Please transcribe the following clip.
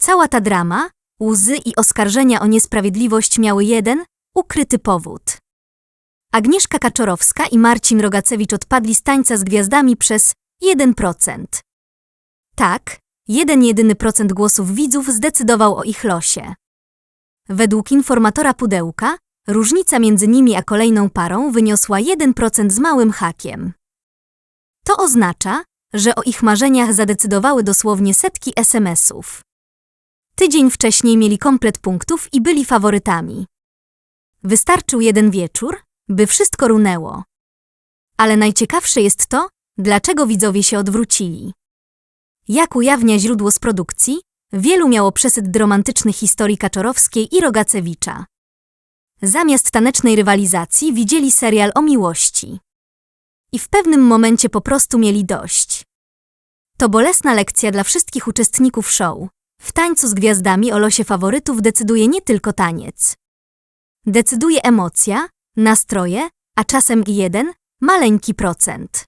Cała ta drama, łzy i oskarżenia o niesprawiedliwość miały jeden, ukryty powód. Agnieszka Kaczorowska i Marcin Rogacewicz odpadli z tańca z gwiazdami przez 1%. Tak, jeden jedyny procent głosów widzów zdecydował o ich losie. Według informatora pudełka, różnica między nimi a kolejną parą wyniosła 1% z małym hakiem. To oznacza, że o ich marzeniach zadecydowały dosłownie setki SMS-ów. Tydzień wcześniej mieli komplet punktów i byli faworytami. Wystarczył jeden wieczór, by wszystko runęło. Ale najciekawsze jest to, dlaczego widzowie się odwrócili. Jak ujawnia źródło z produkcji, wielu miało przesyt romantycznych historii Kaczorowskiej i Rogacewicza. Zamiast tanecznej rywalizacji widzieli serial o miłości. I w pewnym momencie po prostu mieli dość. To bolesna lekcja dla wszystkich uczestników show. W tańcu z gwiazdami o losie faworytów decyduje nie tylko taniec. Decyduje emocja, nastroje, a czasem i jeden, maleńki procent.